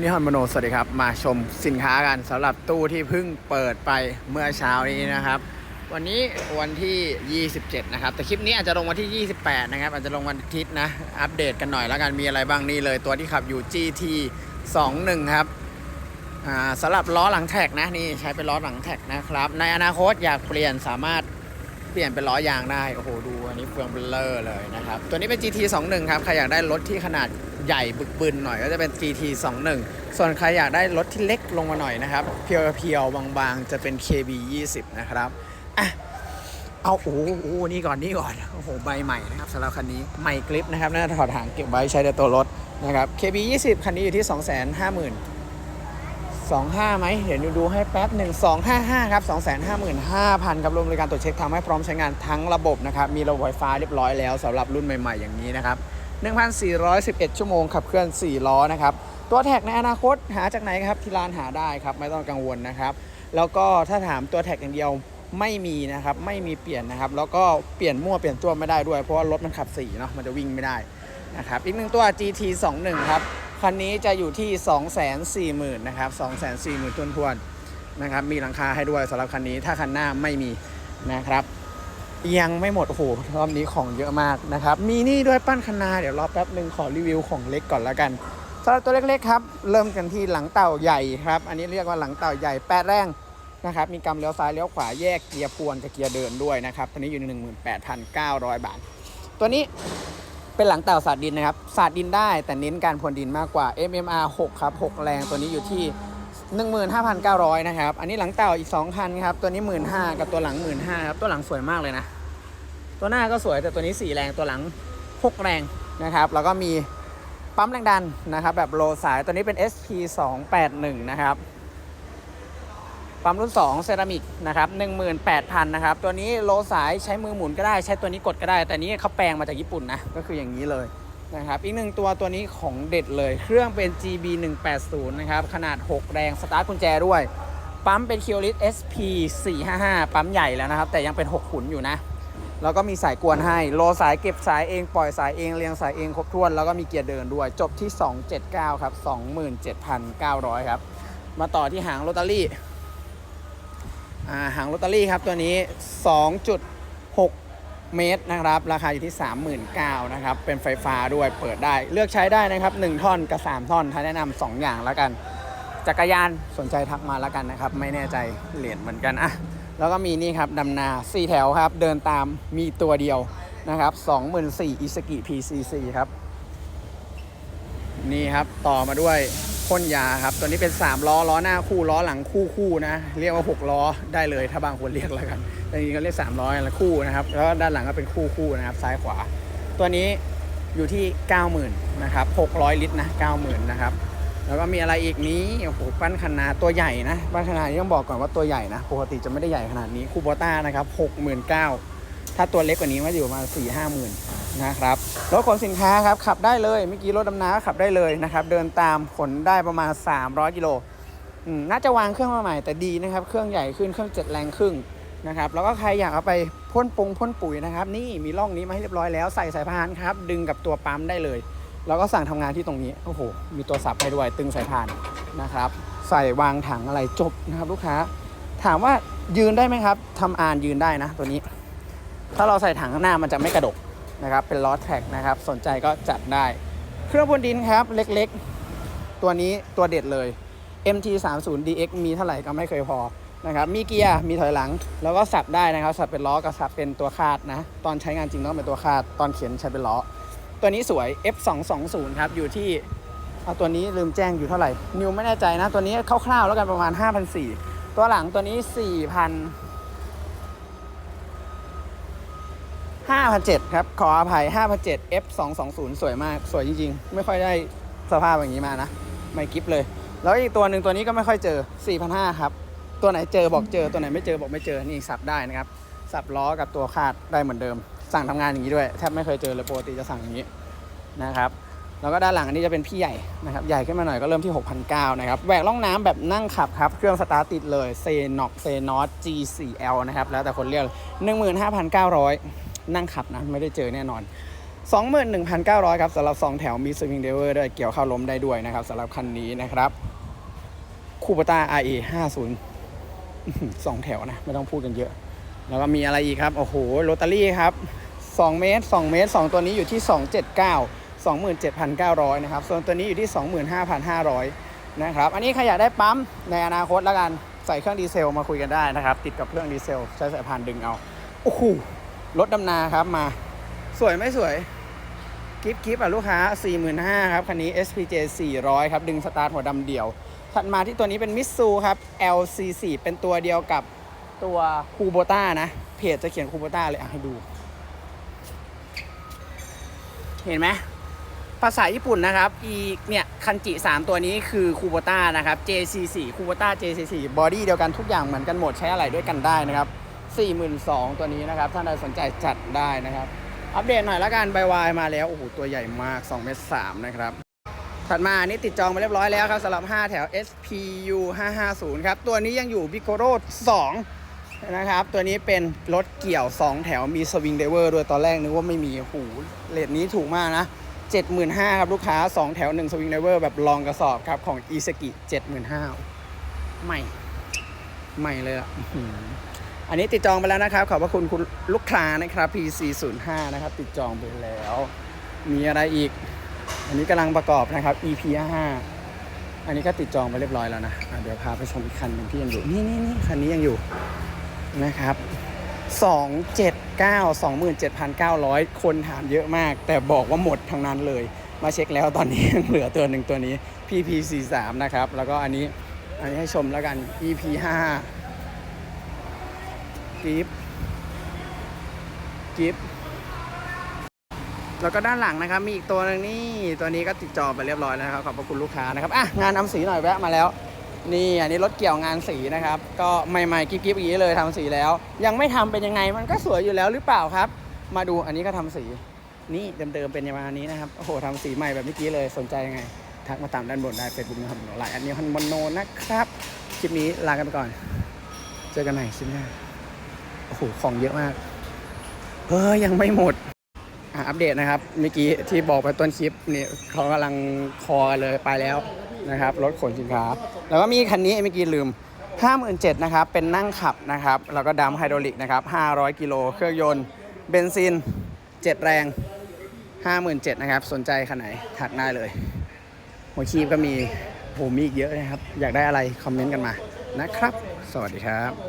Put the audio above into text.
นิฮอนมโนสวัสดีครับ มาชมสินค้ากันสำหรับตู้ที่เพิ่งเปิดไปเมื่อเช้านี้นะครับ วันนี้วันที่ 27 นะครับ แต่คลิปนี้อาจจะลงวันที่ 28 นะครับ อาจจะลงวันอาทิตย์นะ อัปเดตกันหน่อยแล้วกันมีอะไรบ้างนี่เลยตัวที่ขับอยู่ GT 21 ครับสำหรับล้อหลังแท็กนะนี่ใช้เป็นล้อหลังแท็กนะครับ ในอนาคตอยากเปลี่ยนสามารถเปลี่ยนเป็นล้อยางได้ โอ้โหดูอันนี้เฟืองเบลเลอร์เลยนะครับ ตัวนี้เป็น GT 21 ครับใครอยากได้รถที่ขนาด ใหญ่บึกบึนหน่อยก็จะเป็น GT 21 ส่วนใครอยากได้รถที่เล็กลงมาหน่อยนะครับ เพียวๆบางๆ จะเป็น KB 20 นะครับอะเอาโอ้โหนี่ก่อนนี่ก่อนโอ้โหใบใหม่นะครับสำหรับคันนี้ใหม่กริปนะครับน่าถอดหางเก็บไว้ใช้ในตัวรถนะครับ KB 20คันนี้อยู่ที่ 250,000 25ไหมเดี๋ยวดูดูให้แป๊บหนึ่ง255ครับ255,000ครับรวมบริการตรวจเช็คทำให้พร้อมใช้งานทั้งระบบนะครับ มีระบบไฟฟ้าเรียบร้อยแล้วสำหรับรุ่นใหม่ ๆ อย่างนี้นะครับ 1,411 ชั่วโมงขับเคลื่อน 4 ล้อนะครับ ตัวแท็กในอนาคตหาจากไหนครับที่ร้านหาได้ครับ ไม่ต้องกังวลนะครับ แล้วก็ถ้าถามตัวแท็กอย่างเดียวไม่มีนะครับ ไม่มีเปลี่ยนนะครับ แล้วก็เปลี่ยนมั่วเปลี่ยนตัวไม่ได้ด้วย เพราะว่ารถมันขับ4เนาะมันจะวิ่งไม่ได้นะครับอีกหนึ่งตัว GT 21ครับคันนี้จะอยู่ที่ 240,000นะครับ240,000ทวนทวนๆนะครับมีหลังคาให้ด้วยสำหรับคันนี้ถ้าคันหน้าไม่มีนะครับ ยังไม่หมด โอ้โห รอบนี้ของเยอะมากนะครับ มีนี่ด้วยปั้นคณาเดี๋ยวรอแป๊บหนึ่งขอรีวิวของเล็กก่อนแล้วกันสำหรับตัวเล็กๆครับ เริ่มกันที่หลังเต่าใหญ่ครับ อันนี้เรียกว่าหลังเต่าใหญ่แปดแรงนะครับ มีกำเลี้ยวซ้ายเลี้ยวขวาแยกเกียร์พวนกับเกียร์เดินด้วยนะครับ ตัวนี้อยู่ใน18,900 บาท ตัวนี้เป็นหลังเต่าสาดดินนะครับสาดดินได้แต่เน้นการพรวนดินมากกว่า MMR 6ครับ6แรงตัวนี้อยู่ที่15,900นะครับ อันนี้หลังเต่าอีก2คันครับ ตัวนี้ 15,000กับตัวหลัง 15,000ครับ ตัวหลังสวยมากเลยนะ ตัวหน้าก็สวยแต่ตัวนี้ 4 แรงตัวหลัง 6 แรงนะครับ แล้วก็มีปั๊มแรงดันนะครับแบบโลสายตัวนี้เป็น SP 281นะครับปั๊มรุ่น 2 เซรามิกนะครับ18,000นะครับ ตัวนี้โลสายใช้มือหมุนก็ได้ ใช้ตัวนี้กดก็ได้ แต่นี้เขาแปลงมาจากญี่ปุ่นนะ ก็คืออย่างนี้เลยนะครับ อีกหนึ่งตัวตัวนี้ของเด็ดเลย เครื่องเป็น GB 180นะครับ ขนาด 6 แรง สตาร์ทกุญแจด้วย ปั๊มเป็น k i o l i t SP 455ปั๊มใหญ่แล้วนะครับ แต่ยังเป็น 6 ขุนอยู่นะ แล้วก็มีสายกวนให้ โลสายเก็บสายเองปล่อยสายเองเรียงสายเองครบถ้วน แล้วก็มีเกียร์เดินด้วย จบที่ 279 ครับ 27,900 ครับ มาต่อที่หางโรตารี่หางลอตเตอรี่ครับตัวนี้ 2.6 เมตรนะครับ ราคาอยู่ที่ 39,000นะครับ เป็นไฟฟ้าด้วยเปิดได้ เลือกใช้ได้นะครับ 1 ท่อนกับ 3 ท่อนถ้าแนะนำ2อย่างแล้วกัน จักรยานสนใจทักมาแล้วกันนะครับ ไม่แน่ใจเหรียญเหมือนกันอะ แล้วก็มีนี่ครับดำนา 4 แถวครับ เดินตามมีตัวเดียวนะครับ24,000อิสกิ PCC ครับ นี่ครับต่อมาด้วยพ่นยาครับ ตัวนี้เป็น 3 ล้อ ล้อหน้าคู่ล้อหลังคู่คู่นะ เรียกว่า 6 ล้อได้เลยถ้าบางคนเรียกแล้วกันแต่จริงๆก็เรียก3ล้อละคู่นะครับ แล้วด้านหลังก็เป็นคู่คู่นะครับ ซ้ายขวา ตัวนี้อยู่ที่ 90,000นะครับ600 ลิตรนะ90,000นะครับ แล้วก็มีอะไรอีกนี้โอ้โหปั้นคณาตัวใหญ่นะปั้นคณานี่ต้องบอกก่อนว่าตัวใหญ่นะปกติจะไม่ได้ใหญ่ขนาดนี้คูโบต้านะครับ69,000ถ้าตัวเล็กกว่านี้ก็อยู่ประมาณ4 5 0 0 0 0นนะครับรถขนสินค้าครับขับได้เลยเมื่อกี้รถดำน้ำขับได้เลยนะครับเดินตามขนได้ประมาณ 300กิโลน่าจะวางเครื่องมาใหม่แต่ดีนะครับเครื่องใหญ่ขึ้นเครื่องเจ็ดแรงครึ่งนะครับแล้วก็ใครอยากเอาไปพ่นปงพ่นปุ๋ยนะครับนี่มีร่องนี้มาให้เรียบร้อยแล้วใส่สายพานครับดึงกับตัวปั๊มได้เลย แล้วก็สั่งทำงานที่ตรงนี้โอ้โหมีตัวสับให้ด้วยตึงสายพานนะครับ ใส่วางถังอะไรจบนะครับ ลูกค้า ถามว่ายืนได้ไหมครับทำอานยืนได้นะตัวนี้ ถ้าเราใส่ถังข้างหน้ามันจะไม่กระดกนะครับ เป็นล้อแท็กนะครับ สนใจก็จัดได้ เครื่องบนดินครับเล็กๆ ตัวนี้ตัวเด็ดเลย MT 3 0 DX มีเท่าไหร่ก็ไม่เคยพอนะครับ มีเกียร์ มีถอยหลัง แล้วก็สับได้นะครับ สับเป็นล้อกับสับเป็นตัวคาดนะ ตอนใช้งานจริงต้องเป็นตัวคาด ตอนเขียนใช้เป็นล้อ ตัวนี้สวย F 2 2 0 ครับ อยู่ที่เอาตัวนี้ลืมแจ้งอยู่เท่าไหร่ นิวไม่แน่ใจนะ ตัวนี้คร่าวๆแล้วกันประมาณ 5,400 ตัวหลังตัวนี้ 4,000 5,700 ครับ ขออภัย 5,700 F 2 2 0 สวยมาก สวยจริงๆ ไม่ค่อยได้สภาพอย่างนี้มานะ ไม่กิฟเลย แล้วอีกตัวหนึ่งตัวนี้ก็ไม่ค่อยเจอ 4,500 ครับ ตัวไหนเจอบอกเจอ ตัวไหนไม่เจอบอกไม่เจอ นี่สับได้นะครับ สับล้อกับตัวคาดได้เหมือนเดิม สั่งทำงานอย่างนี้ด้วยแทบไม่เคยเจอเลยปกติจะสั่งอย่างนี้นะครับแล้วก็ด้านหลังอันนี้จะเป็นพี่ใหญ่นะครับใหญ่ขึ้นมาหน่อยก็เริ่มที่6,900นะครับแหวกล่องน้ำแบบนั่งขับครับ เครื่องสตาร์ทติดเลยเซน็อกเซนอต G4L นะครับแล้วแต่คนเรียก 15,900 นั่งขับนะไม่ได้เจอแน่นอน 21,900 ครับสำหรับ 2 แถวมี Swing Driver ด้วยเกี่ยวเข้าล้มได้ด้วยนะครับสำหรับคันนี้นะครับคูปต้า RA 50อื้อหือสองแถวนะ ไม่ต้องพูดกันเยอะ แล้วก็มีอะไรอีกครับ โอ้โหโรตารี่ครับ 2 เมตร 2 เมตร 2 ตัวนี้อยู่ที่ 279 27,900นะครับส่วนตัวนี้อยู่ที่ 25,500นะครับอันนี้ใครอยากได้ปั๊มในอนาคตแล้วกันใส่เครื่องดีเซลมาคุยกันได้นะครับ ติดกับเครื่องดีเซล ใช้สายพานดึงเอาโอ้โหรถดำนาครับมา สวยไม่สวยกิฟต์กิฟอะลูกค้า 45,000ครับคันนี้ SPJ 400 ครับดึงสตาร์ทหัวดำเดี่ยว ถัดมาที่ตัวนี้เป็นมิ t ซูครับ LC4 เป็นตัวเดียวกับตัวคูโบต้านะ เพจจะเขียนคูโบต้าเลยอะให้ดู เห็นไหมภาษาญี่ปุ่นนะครับ อีเนี่ยคันจิ 3 ตัวนี้คือคูโบต้านะครับ JC4 คูโบต้า JC4 บอดี้เดียวกันทุกอย่างเหมือนกันหมดใช้อะไรด้วยกันได้นะครับ 42,000 ตัวนี้นะครับถ้านใครสนใจจัดได้นะครับ อัปเดตหน่อยละกันใบวายมาแล้วโอ้โหตัวใหญ่มาก2เมตร3นะครับถัดมาอันนี้ติดจองไปเรียบร้อยแล้วครับสำหรับ 5 แถว SPU 550 ครับ ตัวนี้ยังอยู่ b i c o r o 2 นะครับ ตัวนี้เป็นรถเกี่ยว 2 แถวมีสวิงเดเวอร์ด้วยตอนแรกนึกว่าไม่มีโอ้โหเลทนี้ถูกมากนะ75,000ครับลูกค้า 2 แถว 1 สวิงเดเวอร์แบบลองกระสอบครับ ของ i s a k i 75,000ใหม่ ใหม่เลยอะอันนี้ติดจองไปแล้วนะครับ ขอบพระคุณคุณลูกค้านะครับ PC05 นะครับ ติดจองไปแล้ว มีอะไรอีก อันนี้กำลังประกอบนะครับ EP 5 อันนี้ก็ติดจองไปเรียบร้อยแล้วนะะเดี๋ยวพาไปชมอีกคันหนึ่งที่ยังอยู่ นี่นี่นี่คันนี้ยังอยู่ นะครับ 279 27,900 คนถามเยอะมาก แต่บอกว่าหมดทั้งนั้นเลย มาเช็คแล้วตอนนี้ยังเหลือตัวหนึ่งตัวนี้ PP43 นะครับ แล้วก็อันนี้อันนี้ให้ชมแล้วกัน EP 5 กิฟกิฟแล้วก็ด้านหลังนะครับ มีอีกตัวหนึงนี่ ตัวนี้ก็ติดจอไปเรียบร้อยแล้วนะครับ ขอบพระคุณลูกค้านะครับ อะ งานทำสีหน่อยแวะมาแล้ว นี่อันนี้รถเกี่ยวงานสีนะครับ ก็ใหม่ๆกิ๊บๆอย่างนี้เลยทำสีแล้ว ยังไม่ทำเป็นยังไงมันก็สวยอยู่แล้วหรือเปล่าครับ มาดูอันนี้ก็ทำสี นี่เดิมๆเป็นประมาณนี้นะครับโอ้โหทำสีใหม่แบบเมื่อกี้เลยสนใจยังไง ทักมาตามด้านบนได้เฟซบุ๊กนะครับหลายอันนี้ฮันบอนโนนะครับคลิปนี้ลากันไปก่อน เจอกันใหม่คลิปหน้าโอ้โหของเยอะมากเฮ้ยยังไม่หมดอะอัปเดตนะครับเมื่อกี้ที่บอกไปต้นคลิปนี่เขากำลังคอเลยไปแล้ว นะครับรถขนสินค้า แล้วก็มีคันนี้เมื่อกี้ลืม 57,000นะครับเป็นนั่งขับนะครับแล้วก็ดัมไฮดรอลิกนะครับ500 กิโลเครื่องยนต์เบนซิน 7 แรง 57,000นะครับสนใจคันไหนถักได้เลย หัวคีบก็มีโหมีอีกเยอะนะครับ อยากได้อะไรคอมเมนต์กันมานะครับ สวัสดีครับ